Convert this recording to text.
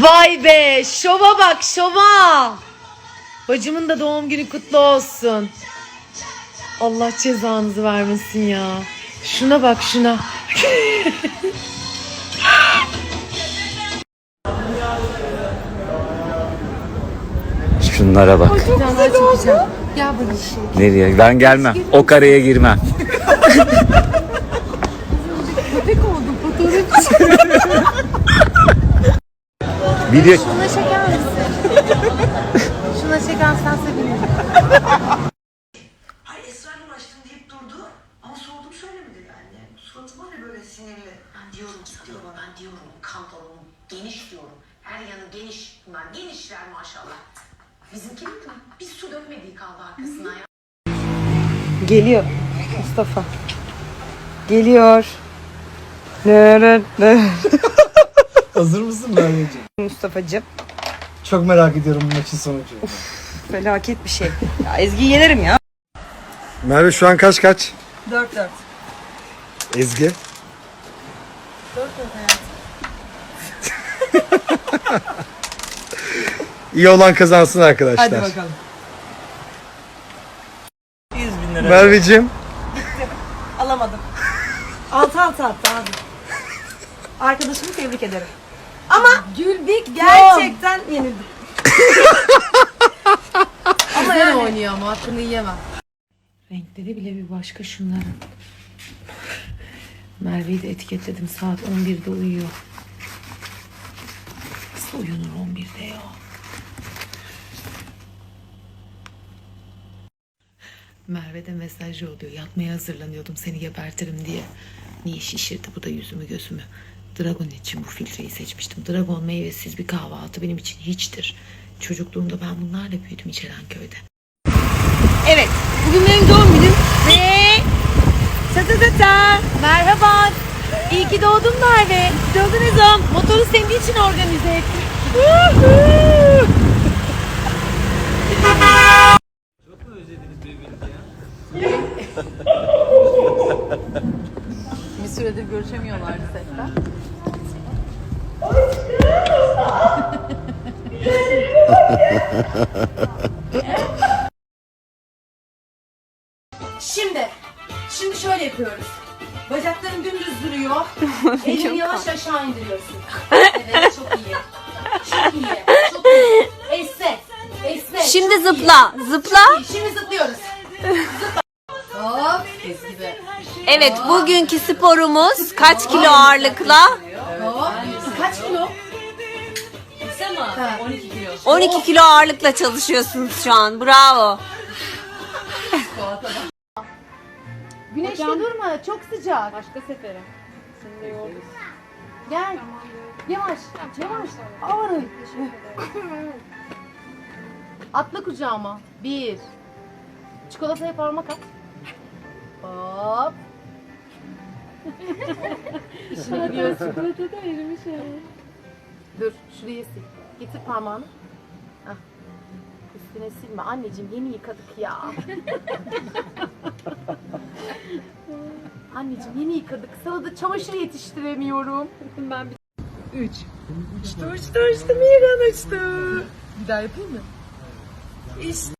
Vay be şova bak şova. Bacımın da doğum günü kutlu olsun. Allah cezanızı vermesin ya. Şuna bak şuna. Şunlara bak. Gel buraya. Nereye? Ben gelmem. O kareye girmem. Video Şuna çeker misin? Şuna çekersen sevinirim. Ay Esra'yla uğraştım deyip durdu. Ama sordum söylemedi yani. Suratı var ya böyle sinirli. Ben diyorum sana, ben diyorum kantalon geniş diyorum. Her yanı geniş. Bunlar genişler maşallah. Bizimki mi? Bir su dökmediği kaldı arkasına ya. Geliyor Mustafa. Geliyor. Nere, nere. Hazır mısın Merveciğim? Mustafa'cığım. Çok merak ediyorum bu maçın sonucu. Felaket bir şey. Ya Ezgi'yi yenerim ya. Merve şu an kaç kaç? 4-4. Ezgi. İyi olan kazansın arkadaşlar. Hadi bakalım. 100 bin lira. Merveciğim. Alamadım. 6 6 attı abi. Arkadaşımı tebrik ederim. Ama Gülbik gerçekten yenildi. Ama yani oynuyor ama hakkını yiyemem. Renkleri bile bir başka şunların. Merve'yi de etiketledim. Saat 11'de uyuyor. Nasıl uyunur 11'de ya? Merve de mesaj yolluyor. Yatmaya hazırlanıyordum seni gebertirim diye. Niye şişirdi bu da yüzümü gözümü. Dragon için bu filtreyi seçmiştim. Dragon meyvesiz bir kahvaltı benim için hiçtir. Çocukluğumda ben bunlarla büyüdüm İçerenköy'de. Evet. Bugün benim doğum günüm ve ta ta ta ta. Merhaba. İyi ki doğdun Merve. Doğdunuz Motoru senin için organize ettim. Bir süredir görüşemiyorlardı setten. Şimdi, şimdi şöyle yapıyoruz. Bacakların dümdüz duruyor. Elini yavaş aşağı indiriyorsun. Evet, çok iyi. Çok iyi, çok iyi. Esne, esne. Şimdi çok iyi. zıpla, zıpla. Şimdi zıplıyoruz. Zıpla. Hop, de. Evet, bugünkü sporumuz kaç kilo ağırlıkla? 12 kilo ağırlıkla çalışıyorsunuz şu an. Bravo. Güneşte durma, çok sıcak. Başka sefere. Gel. Yavaş, yavaş. Ağır. Atla kucağıma. Bir. Çikolataya parmak at. Hop. İşini biliyorsun. Çikolata da erimiş Dur, şurayı sil. Getir parmağını. Hah. Üstüne silme. Anneciğim yeni yıkadık ya. Anneciğim yeni yıkadık. Sana da çamaşır yetiştiremiyorum. Ben bir... Üç. Uçtu uçtu uçtu. Miran uçtu. Bir daha yapayım mı? İşte.